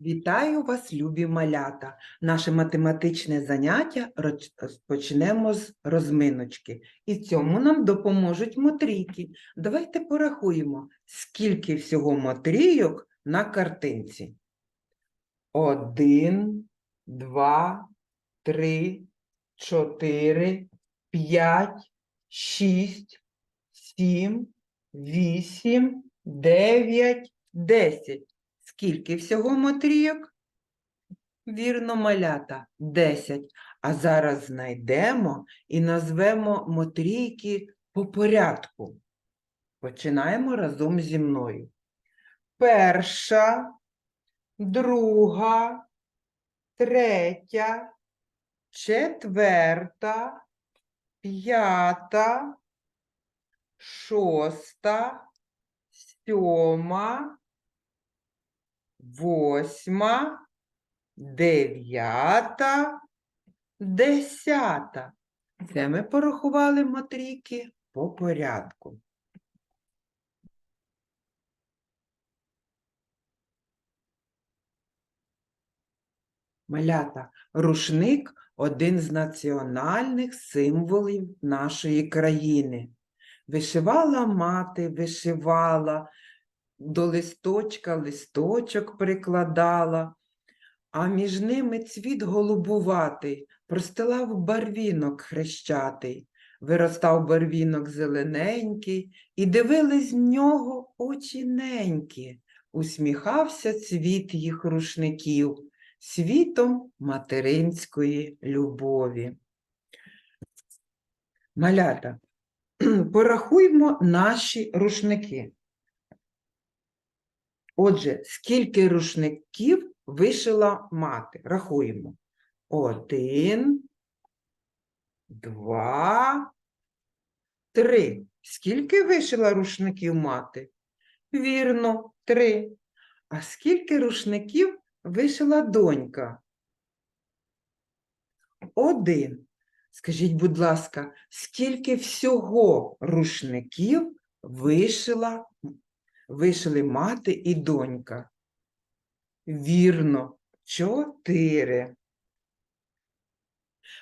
Вітаю вас, любі малята! Наше математичне заняття розпочнемо з розминочки. І цьому нам допоможуть мотрійки. Давайте порахуємо, скільки всього мотрійок на картинці. Один, два, три, чотири, п'ять, шість, сім, вісім, дев'ять, десять. Скільки всього мотрійок? Вірно, малята, 10. А зараз знайдемо і назвемо мотрійки по порядку. Починаємо разом зі мною. Перша, друга, третя, четверта, п'ята, шоста, сьома, восьма, дев'ята, десята. Це ми порахували матрійки по порядку. Малята, рушник один з національних символів нашої країни. Вишивала мати, вишивала, до листочка листочок прикладала, а між ними цвіт голубуватий, простилав барвінок хрещатий, виростав барвінок зелененький, і дивились в нього очі ненькі, усміхався цвіт їх рушників, світом материнської любові. Малята, порахуймо наші рушники. Отже, скільки рушників вишила мати? Рахуємо. Один, два, три. Скільки вишила рушників мати? Вірно, три. А скільки рушників вишила донька? Один. Скажіть, будь ласка, скільки всього рушників вишила вишили мати і донька. Вірно, чотири.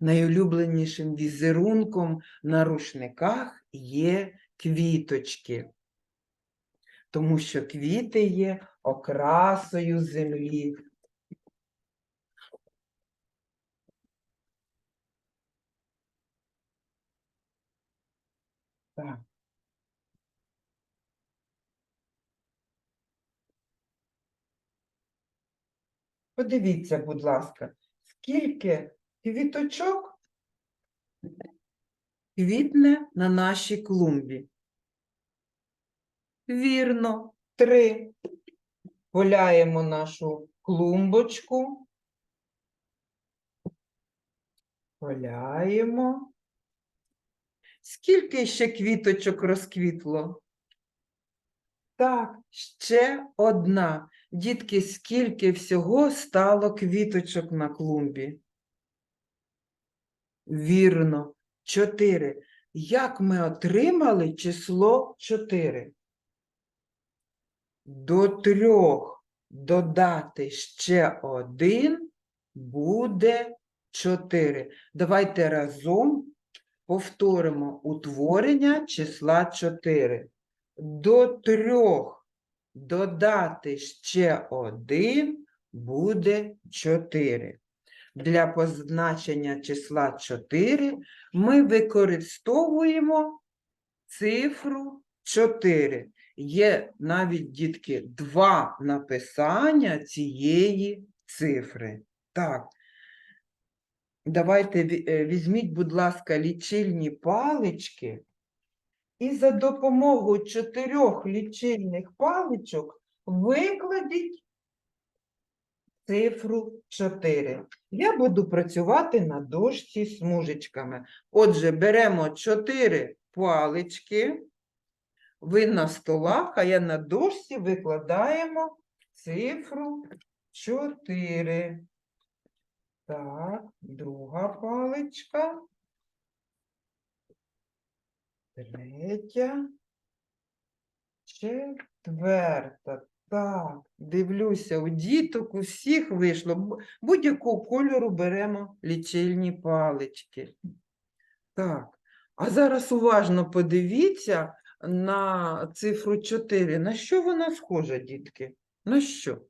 Найулюбленішим візерунком на рушниках є квіточки, тому що квіти є окрасою землі. Так. Подивіться, будь ласка, скільки квіточок квітне на нашій клумбі. Вірно, три. Поляємо нашу клумбочку. Поляємо. Скільки ще квіточок розквітло? Так, ще одна. Дітки, скільки всього стало квіточок на клумбі? Вірно, чотири. Як ми отримали число чотири? До трьох додати ще один буде чотири. Давайте разом повторимо утворення числа чотири. До трьох додати ще один буде 4. Для позначення числа 4 ми використовуємо цифру 4. Є навіть, дітки, два написання цієї цифри. Так. Давайте е, візьміть, будь ласка, лічильні палички і за допомогою чотирьох лічильних паличок викладіть цифру 4. Я буду працювати на дошці з смужечками. Отже, беремо 4 палички, ви на столах, а я на дошці викладаємо цифру 4. Так, друга паличка. Третя. Четверта. Так, Дивлюся, у діток у всіх вийшло. Будь-якого кольору беремо лічильні палички. Так, а зараз уважно подивіться на цифру 4. На що вона схожа, дітки? На що?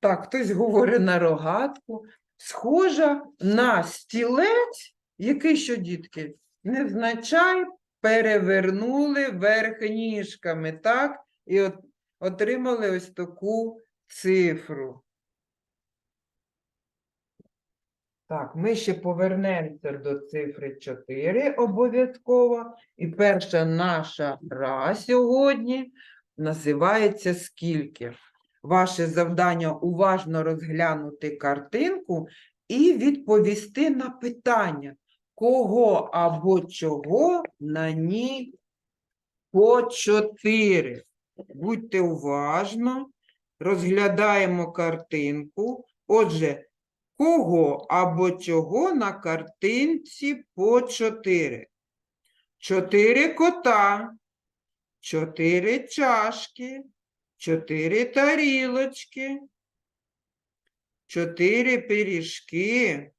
Так, хтось говорить на рогатку. Схожа на стілець, який що, дітки? Невзначай перевернули верх ніжками, так? І от, отримали ось таку цифру. Так, ми ще повернемося до цифри 4 обов'язково. І перша наша гра сьогодні називається «Скільки?». Ваше завдання уважно розглянути картинку і відповісти на питання, кого або чого на ній по 4. Будьте уважно, розглядаємо картинку. Отже, кого або чого на картинці по 4? Чотири кота, чотири чашки, чотири тарілочки, чотири пиріжки.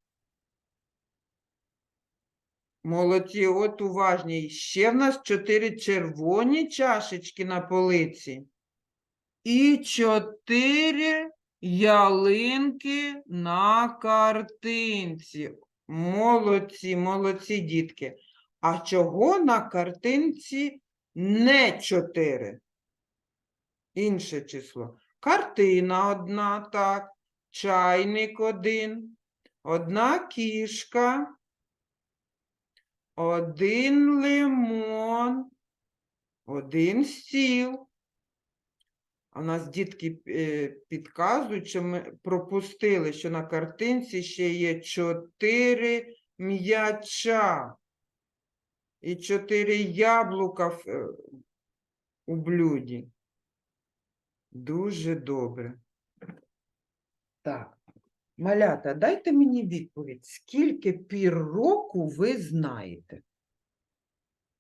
Молодці, от уважні. Ще в нас чотири червоні чашечки на полиці. І чотири ялинки на картинці. Молодці, молодці, дітки. А чого на картинці не чотири? Інше число. Картина одна, так. Чайник один. Одна кішка. Один лимон. Один стіл. А в нас дітки е, підказують, що ми пропустили, що на картинці ще є чотири м'яча і чотири яблука в, е, у блюді. Дуже добре. Так, малята, дайте мені відповідь, скільки пір року ви знаєте?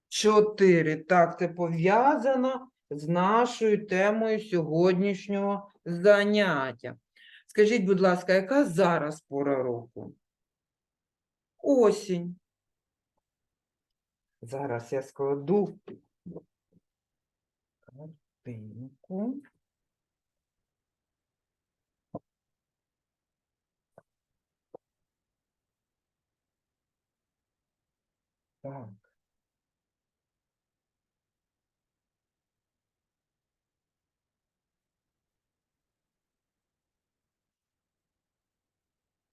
Чотири. Так, це пов'язано з нашою темою сьогоднішнього заняття. Скажіть, будь ласка, яка зараз пора року? Осінь. Зараз я складу картинку. Так.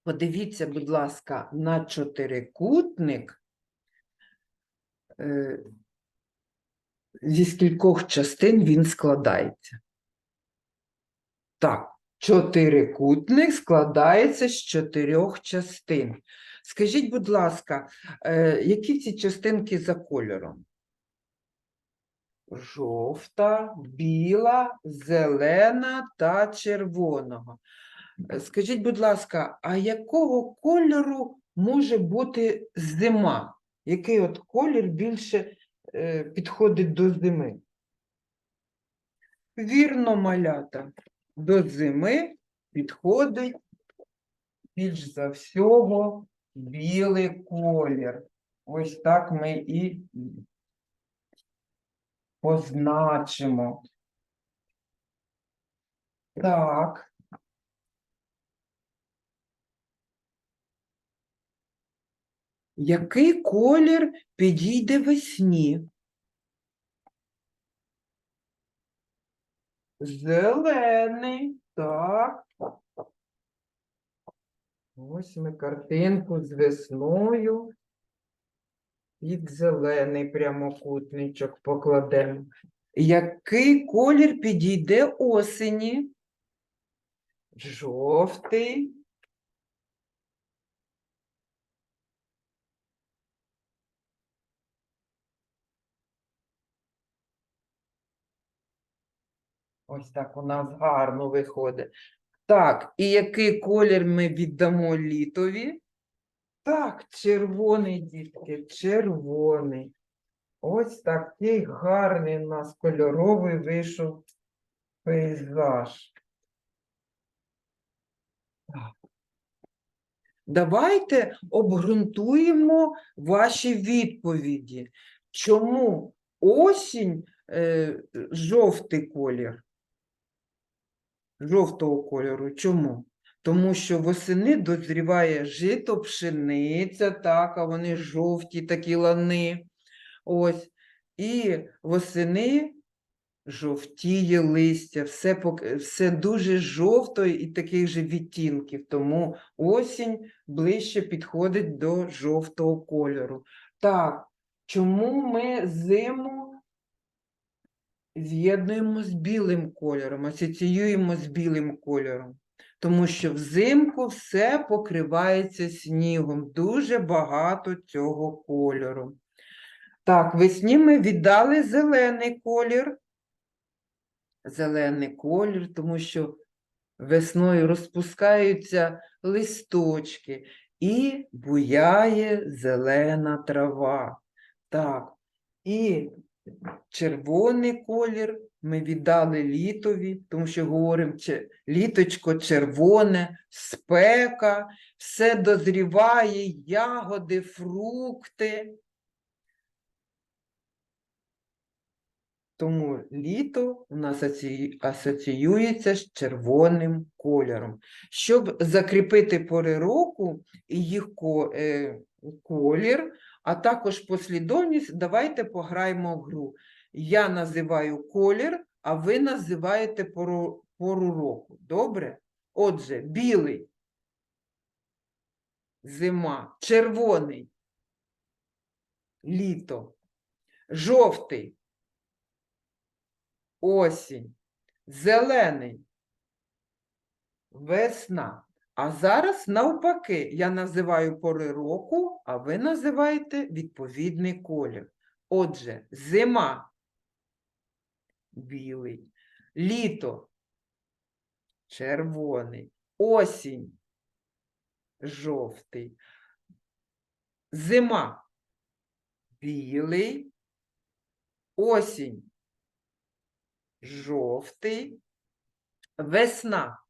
Подивіться, будь ласка, на чотирикутник, е, зі скількох частин він складається. Так, чотирикутник складається з чотирьох частин. Скажіть, будь ласка, е, які ці частинки за кольором? Жовта, біла, зелена та червоного. Е, Скажіть, будь ласка, а якого кольору може бути зима? Який от колір більше е, підходить до зими? Вірно, малята. До зими підходить більш за всього білий колір. Ось так ми і позначимо. Так. Який колір підійде весні? Зелений, так. Ось ми картинку з весною. Під зелений прямокутничок покладемо. Який колір підійде осені? Жовтий. Ось так у нас гарно виходить. Так, і який колір ми віддамо літові? Так, червоний, дітки, червоний. Ось такий гарний у нас кольоровий вийшов пейзаж. Так. Давайте обґрунтуємо ваші відповіді. Чому осінь е, жовтий колір? Жовтого кольору. Чому? Тому що восени дозріває жито, пшениця, так, а вони жовті такі лани. Ось. І восени жовтіє листя, все, все дуже жовто і таких же відтінків, тому осінь ближче підходить до жовтого кольору. Так, чому ми зиму з'єднуємо з білим кольором, асоціюємо з білим кольором? Тому що взимку все покривається снігом, дуже багато цього кольору. Так, весні ми віддали зелений колір. Зелений колір, тому що весною розпускаються листочки і буяє зелена трава. Так, і червоний колір ми віддали літові, тому що говоримо літочко червоне, спека, все дозріває, ягоди, фрукти. Тому літо у нас асоціюється з червоним кольором. Щоб закріпити пори року і їх е, колір, а також послідовність, давайте пограємо в гру. Я називаю колір, а ви називаєте пору, пору року. Добре? Отже, білий зима, червоний літо, жовтий осінь, зелений, весна. А зараз навпаки, я називаю пори року, а ви називаєте відповідний колір. Отже, зима білий, літо червоний, осінь жовтий, зима білий, осінь жовтий, весна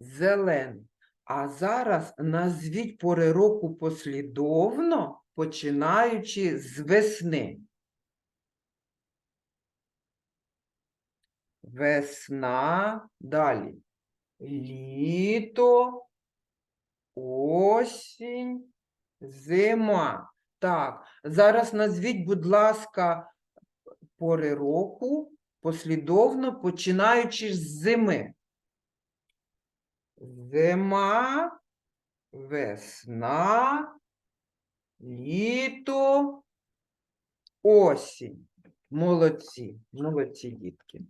зелений. А зараз назвіть пори року послідовно, починаючи з весни. Весна, далі. Літо, осінь, зима. Так, зараз назвіть, будь ласка, пори року послідовно починаючи з зими. Зима, весна, літо, осінь. Молодці, молодці дітки.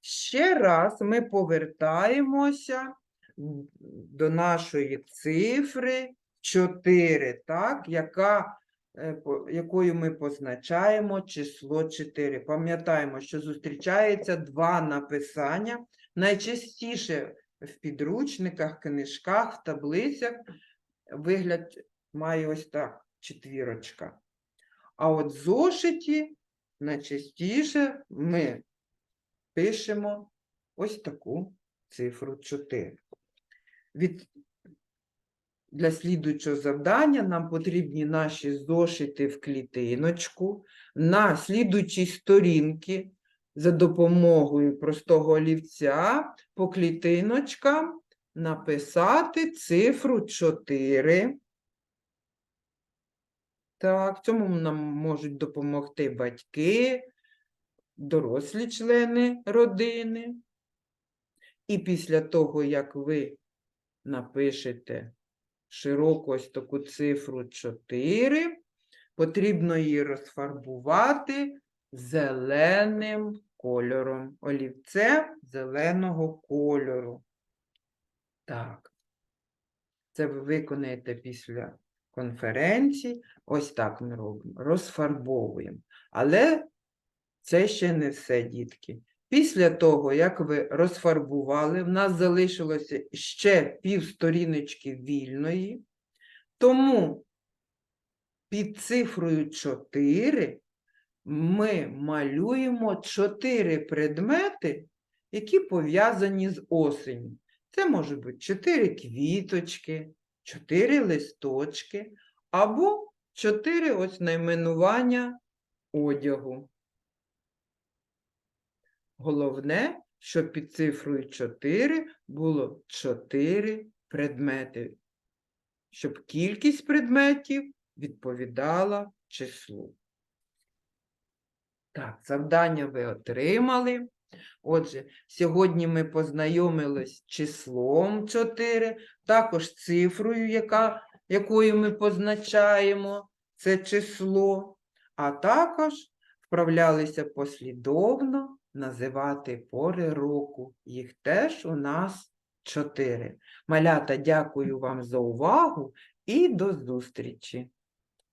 Ще раз ми повертаємося до нашої цифри 4, так, яка е, якою ми позначаємо число 4. Пам'ятаємо, що зустрічається два написання. Найчастіше в підручниках, книжках, в таблицях вигляд має ось так, четвірочка. А от зошиті найчастіше ми пишемо ось таку цифру 4. Від для слідуючого завдання нам потрібні наші зошити в клітиночку. На слідуючій сторінці за допомогою простого олівця по клітиночкам написати цифру 4. Так, цьому нам можуть допомогти батьки, дорослі члени родини. І після того, як ви напишете широку ось таку цифру 4, потрібно її розфарбувати зеленим кольором. Олівце зеленого кольору. Так. Це ви виконаєте після конференції. Ось так ми робимо. Розфарбовуємо. Але це ще не все, дітки. Після того, як ви розфарбували, в нас залишилося ще пів сторіночки вільної. Тому під цифрою 4 ми малюємо 4 предмети, які пов'язані з осенню. Це можуть бути 4 квіточки, 4 листочки або 4 ось найменування одягу. Головне, щоб під цифрою 4 було 4 предмети, щоб кількість предметів відповідала числу. Так, завдання ви отримали. Отже, сьогодні ми познайомились з числом 4, також цифрою, яка, якою ми позначаємо це число, а також вправлялися послідовно називати пори року. Їх теж у нас 4. Малята, дякую вам за увагу і до зустрічі!